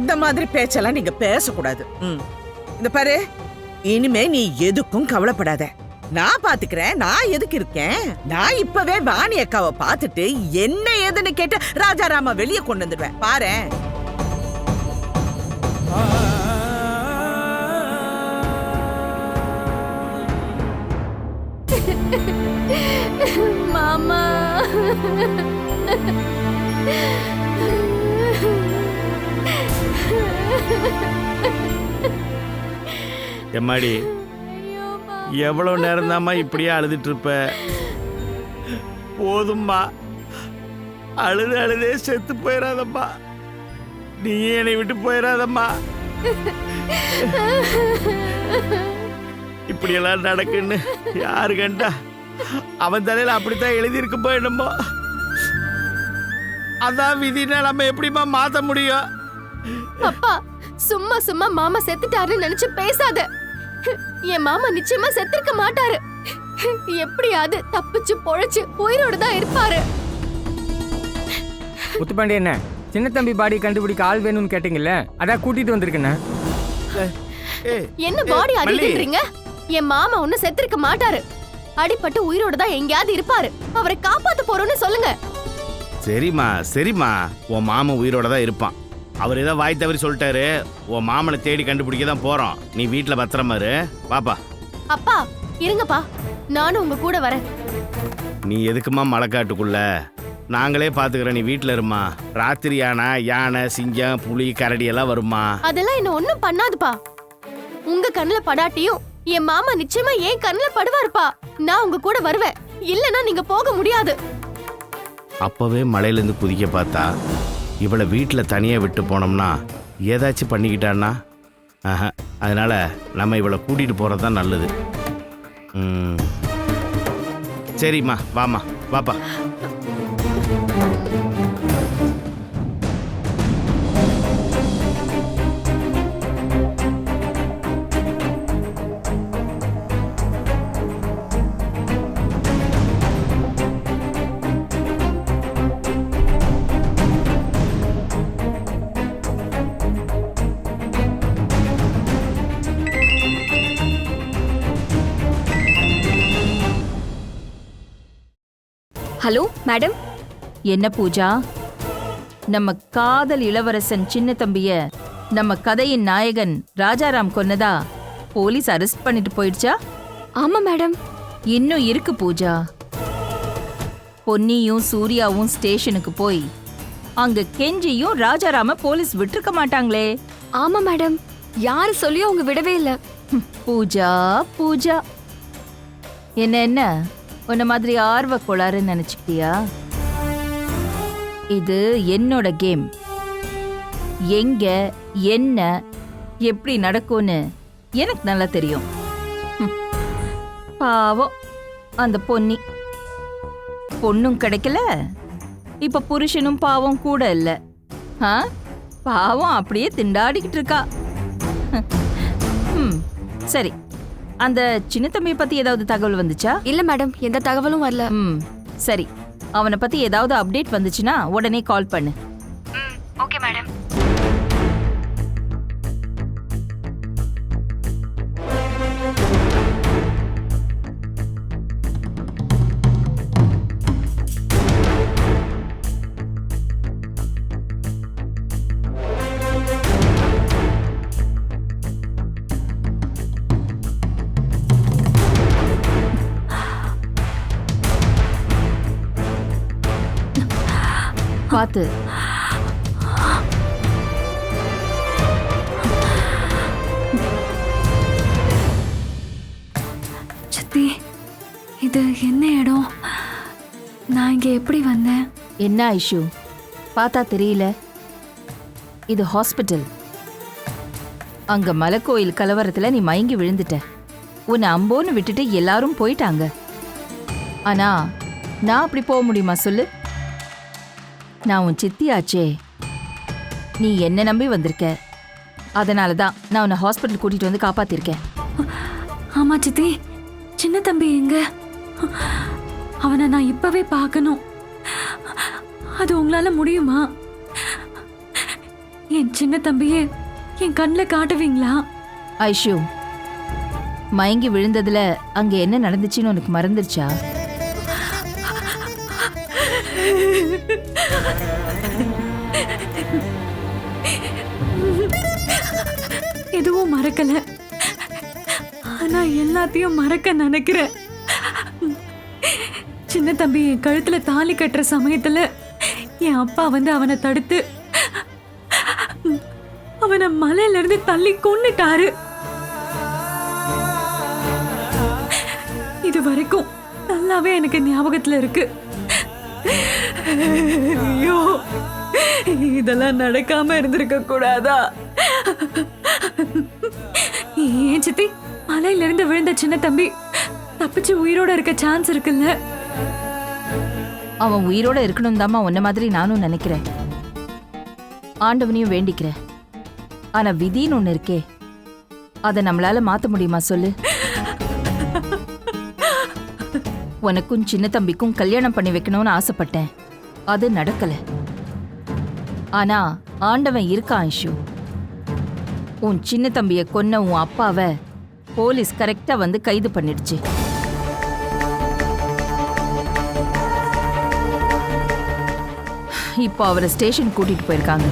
இந்த மாதிரி பேச்செல்லாம் நீங்க பேசக்கூடாது. இந்த பாரு இனிமே நீ எதுக்கும் கவலைப்படாத. நான் பாத்துக்கிறேன் நான் எதுக்கு இருக்கேன்? நான் இப்பவே வாணி அக்காவை பார்த்துட்டு என்ன ஏதுன்னு கேட்டு ராஜாராம வெளியே கொண்டு வந்துடுவேன். பாரேன் மாமா. எம்மாடி எவ்வளோ நேரம் இப்படியே அழுதுட்டு இருப்ப போதும்மா. அழுது அழுதே செத்து போயிடாதம்மா நீ என்னை விட்டு போயிடாதம்மா இப்படியெல்லாம் நடக்குன்னு யாரு கண்டா? அவன் தலையில அப்படித்தான் எழுதியிருக்கு போயிடுமோ அதான் விதினா நம்ம எப்படிம்மா மாத்த முடியும்? அப்பா சும்மா சும்மா மாமா செத்துட்டாருன்னு நினைச்சு பேசாத. என் மாமா நிச்சயமா செத்திருக்க மாட்டாரு. எப்படியாவது தப்பிச்சு பொழைச்சு உயிரோட தான் இருப்பாரு. முத்துப்பாண்டி என்ன? சின்ன தம்பி பாடி கண்டுபிடிக்க ஆள் வேணும்னு கேட்டீங்கல்ல? அதான் கூட்டிட்டு வந்திருக்கேண்ணே ஏய், என்ன பாடி. அடிக்கிறீங்க என் மாமா ஒன்னும் செத்திருக்க மாட்டாரு. அடிபட்டு உயிரோட தான் எங்கேயாவது இருப்பாரு. அவரை காப்பாத்த போறோம்னு சொல்லுங்க. சரிம்மா சரிம்மா. உன் மாமன் உயிரோட தான் இருப்பான். அவர் ஏதோ வாய் தவறி சொல்லிட்டாரு. உன் மாமனை தேடி கண்டுபிடிக்க தான் போறோம். நீ வீட்டில் பத்திரமா இரு. பாப்பா அப்பா இருங்கப்பா. நானும் உங்க கூட வரேன். நீ எதுக்குமா மலைக்காட்டுக்குள்ள நாங்களே பார்த்துக்கிறோம் நீ வீட்டில் இருமா. ராத்திரி யானை யானை சிங்கம் புலி கரடி எல்லாம் வருமா? அதெல்லாம் என்ன ஒண்ணும் பண்ணாதுப்பா. உங்க கண்ணுல படாட்டியும் என் மாமா நிச்சயமா ஏன் கண்ணுல படுவாருப்பா. நான் உங்க கூட வருவேன். இல்லனா நீங்க போக முடியாது. அப்போவே மலையிலேருந்து குதிக்க பார்த்தா இவளை வீட்டில் தனியாக விட்டு போனோம்னா ஏதாச்சும் பண்ணிக்கிட்டான்னா? ஆஹா அதனால் நம்ம இவளை கூட்டிகிட்டு போகிறது தான் நல்லது. சரிம்மா வாம்மா வாப்பா. Hello madam. என்ன பூஜா? நம்ம காதல் இளவரசன் சின்ன தம்பிய நம்ம கதையின் நாயகன் ராஜாராம் கொன்னதா? போலீஸ் அரெஸ்ட் பண்ணிட்டு போயிடுச்சா? ஆமா மேடம். இன்னும் இருக்கு பூஜா. பொன்னியும் சூர்யாவும் ஸ்டேஷனுக்கு போய் அங்க கெஞ்சியும் ராஜாராம போலீஸ் விட்டிருக்க மாட்டாங்களே. ஆமா மேடம். யாரு சொல்லியும் அவங்க விடவே இல்ல. பூஜா பூஜா. என்ன என்ன? உன்ன மாதிரி ஆர்வ கோளாறுன்னு நினைச்சுக்கிட்டியா? இது என்னோட கேம். எங்க என்ன எப்படி நடக்கும்னு எனக்கு நல்லா தெரியும். பாவம் அந்த பொன்னி. பொண்ணும் கிடைக்கல. இப்ப புருஷனும் பாவம் கூட இல்ல. ஆ? பாவம் அப்படியே திண்டாடிக்கிட்டு இருக்கா. ம் சரி. அந்த சின்ன தம்பியை பத்தி ஏதாவது தகவல் வந்துச்சா? இல்ல மேடம் எந்த தகவலும் வரல. ம் சரி. அவனை பத்தி ஏதாவது அப்டேட் வந்துச்சுன்னா உடனே கால் பண்ணு. பார்த்து சித்தி இது என்ன இடம்? நான் இங்க எப்படி வந்தேன்? என்ன ஐஷு? பார்த்தா தெரியல. இது ஹாஸ்பிட்டல். அங்க மலைக்கோயில் கலவரத்துல நீ மயங்கி விழுந்துட்ட. உன்னை அம்போன்னு விட்டுட்டு எல்லாரும் போயிட்டாங்க. ஆனா நான் அப்படி போக முடியுமா சொல்லு? நான் உன் சித்தியாச்சே. நீ என்ன நம்பி வந்திருக்க. அதனால தான் நான் உன்னை ஹாஸ்பிட்டல் கூட்டிட்டு வந்து காப்பாத்திருக்கேன். ஆமா சித்தி. சின்ன தம்பி எங்க? அவனை நான் இப்பவே பார்க்கணும். அது உங்களால முடியுமா? என் சின்ன தம்பியை என் கண்ணில் காட்டுவீங்களா? ஐஷு மயங்கி விழுந்ததுல அங்க என்ன நடந்துச்சுன்னு உனக்கு மறந்துருச்சா? எதுவும் மறக்கல. ஆனா எல்லாத்தையும் மறக்க நினைக்கிறேன் சின்ன தம்பி என் கழுத்துல தாலி கட்டுற சமயத்துல என் அப்பா வந்து அவனை தடுத்து அவனை மலையில இருந்து தள்ளி கொண்டுட்டாரு இது வரைக்கும் நல்லாவே எனக்கு ஞாபகத்துல இருக்கு. இதெல்லாம் நடக்காம இருந்திருக்க கூடாதா? ஏன் சித்தி? மலையில இருந்து விழுந்த சின்ன தம்பி தப்பிச்சு உயிரோட இருக்க சான்ஸ் இருக்குல்ல? அவன் உயிரோட இருக்கணும் தாம்மா உன்ன மாதிரி நானும் நினைக்கிறேன். ஆண்டவனையும் வேண்டிக்கிறேன். ஆனா விதின்னு ஒண்ணு இருக்கே. அதை நம்மளால மாத்த முடியுமா சொல்லு? உனக்கும் சின்ன தம்பிக்கும் கல்யாணம் பண்ணி வைக்கணும்னு ஆசைப்பட்டேன். அது நடக்கல. ஆனா ஆண்டவன் இருக்கான் ஐஷு? உன் சின்ன தம்பிய கொன்ன உன் அப்பாவை போலீஸ் கரெக்டா வந்து கைது பண்ணிடுச்சு. இப்போ அவரை ஸ்டேஷன் கூட்டிட்டு போயிருக்காங்க.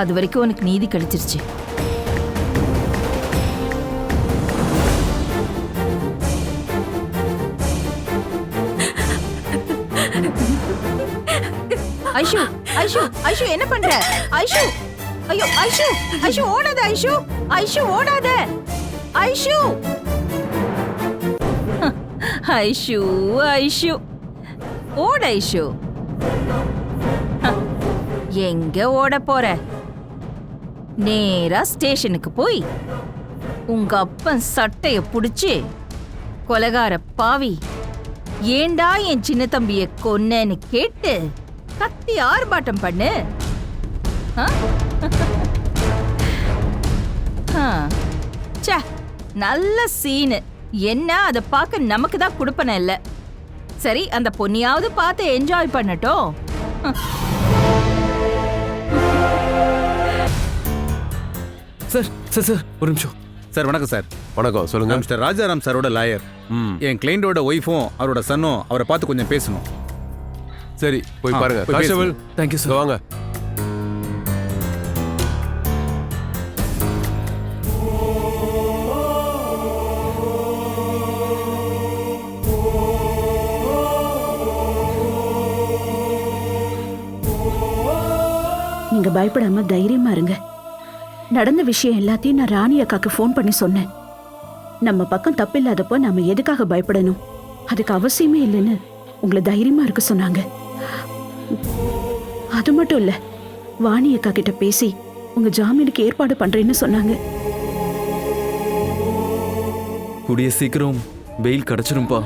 அது வரைக்கும் உனக்கு நீதி கிடைச்சிருச்சு. ஐஷு ஐஷு ஐஷு என்ன பண்ற? ஐஷு ஐயோ ஐஷு ஐஷு ஓடாத ஐஷு ஐஷு ஓடாத. ஐஷு. ஐஷு ஐஷு. ஓட ஐஷு. எங்க ஓட போற? நேரா ஸ்டேஷனுக்கு போய் உங்க அப்பன் சட்டைய புடிச்சு கொலகார பாவி ஏண்டா என் சின்ன தம்பிய கொன்னேன்னு கேட்டு கத்தி ஆர்ப்பாட்டம் பண்ணு. ஆ? ஆ. ச்சே நல்ல சீனு. என்ன அதை பார்க்க நமக்கு தான் கொடுப்பன இல்ல. சரி அந்த பொண்ணியாவது பார்த்து என்ஜாய் பண்ணட்டும். சார் சார் சார் ஒரு நிமிஷம். சார் வணக்கம் சார். வணக்கம் சொல்லுங்க. மிஸ்டர் ராஜாராம் சாரோட லாயர். ம். என் கிளைண்டோட ஒய்ஃபும் அவரோட சன்னும் அவரை பார்த்து கொஞ்சம் பேசணும். சரி போய் பாருங்க. கான்ஸ்டபிள் தேங்க்யூ சார் வாங்க. நீங்க பயப்படாம தைரியமா இருங்க. நடந்த விஷயம் எல்லாத்தையும் நான் ராணி அக்காக்கு ஃபோன் பண்ணி சொன்னேன். நம்ம பக்கம் தப்பு இல்லாதப்போ நாம எதுக்காக பயப்படணும்? அதுக்கு அவசியமே இல்லைன்னு. உங்களை தைரியமா இருக்க சொன்னாங்க. அது மட்டும் இல்ல வாணி அக்கா கிட்ட பேசி உங்க ஜாமீனுக்கு ஏற்பாடு பண்றேன்னு சொன்னாங்க. கூடிய சீக்கிரம் வெயில் கிடைச்சிரும்பா.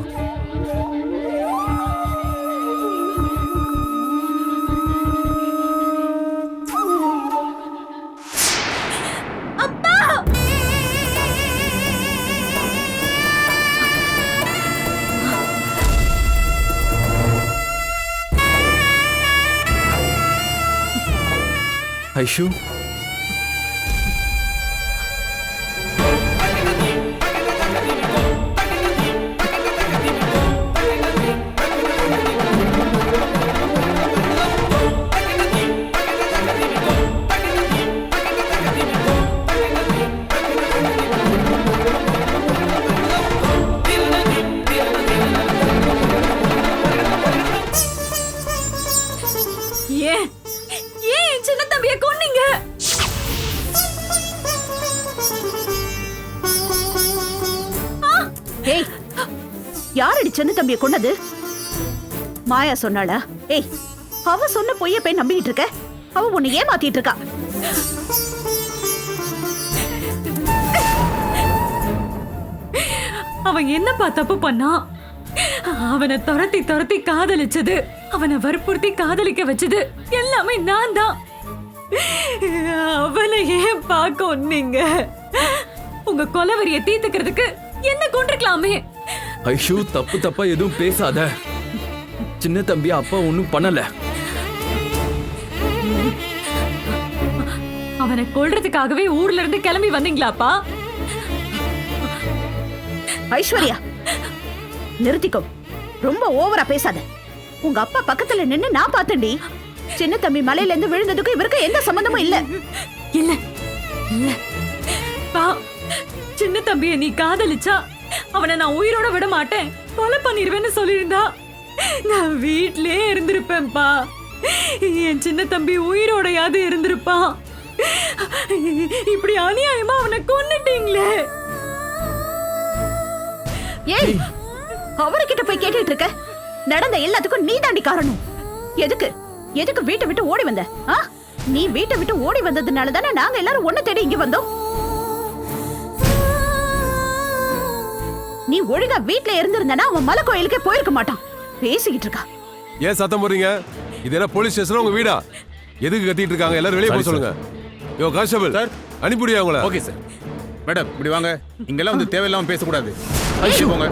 ஐஷு யாரடி சின்ன தம்பியை கொண்டது மாயா சொன்னாளா? ஏய் அவ சொன்ன பொய்ய போய் நம்பிக்கிட்டு இருக்க. அவ உன்னை ஏமாத்திட்டு இருக்கா. அவன் என்னப்பா தப்பு பண்ணான் அவனை துரத்தி துரத்தி காதலிச்சது. அவனை வற்புறுத்தி காதலிக்க வச்சது எல்லாமே நான் தான். அவனை ஏன் பார்க்க நீங்க உங்க கொலவரிய தீர்த்துக்கிறதுக்கு என்ன கொண்டிருக்கலாமே? ஐஷு தப்பு தப்பா எதுவும் பேசாத. சின்ன தம்பி அப்பா ஒன்றும் பண்ணல. அவனை கொல்றதுக்காகவே ஊர்ல இருந்து கிளம்பி வந்தீங்களாப்பா? ஐஸ்வர்யா நிறுத்திக்கோ. ரொம்ப ஓவரா பேசாத. உங்க அப்பா பக்கத்துல நின்னு நான் பார்த்தேன்டி. சின்ன தம்பி மலையில இருந்து விழுந்ததுக்கும் இவருக்கு எந்த சம்பந்தமும் இல்ல. இல்ல. இல்ல. சின்ன தம்பிய நீ காதலிச்சா அவனை நான் உயிரோட விட மாட்டேன். கொலை பண்ணிருவேன்னு சொல்லியிருந்தா. நான் வீட்லயே இருந்திருப்பேன்ப்பா. என் சின்ன தம்பி உயிரோடையாவது இருந்திருப்பான் இப்படி அநியாயமா அவனை கொன்னுட்டீங்களே. ஏய் அவர்கிட்ட போய் கேட்டுட்டு இருக்க. நடந்த எல்லாத்துக்கும் நீ தாண்டி காரணம். எதுக்கு? எதுக்கு வீட்டை விட்டு ஓடி வந்த? நீ வீட்டை விட்டு ஓடி வந்ததுனால தானே நாங்க எல்லாரும் ஒண்ணு தேடி இங்க வந்தோம்? நீ ஒழுங்கா வீட்ல இருந்திருந்தனா அவன் மலை கோயிலுக்கே போயிருக்க மாட்டான். பேசிக்கிட்டு இருக்கா. ஏன் சத்தம் போடுறீங்க? இது என்ன போலீஸ் ஸ்டேஷன் உங்க வீடா? எதுக்கு கத்திட்டு இருக்காங்க? எல்லாரும் வெளியே போக சரி, சொல்லுங்க. யோ கான்ஸ்டபிள் சார். அனுப்பிடுயா அவங்கள ஓகே சார் மேடம் இப்படி வாங்க. இங்கெல்லாம் வந்து தேவையில்லாம பேசக்கூடாது. போங்க.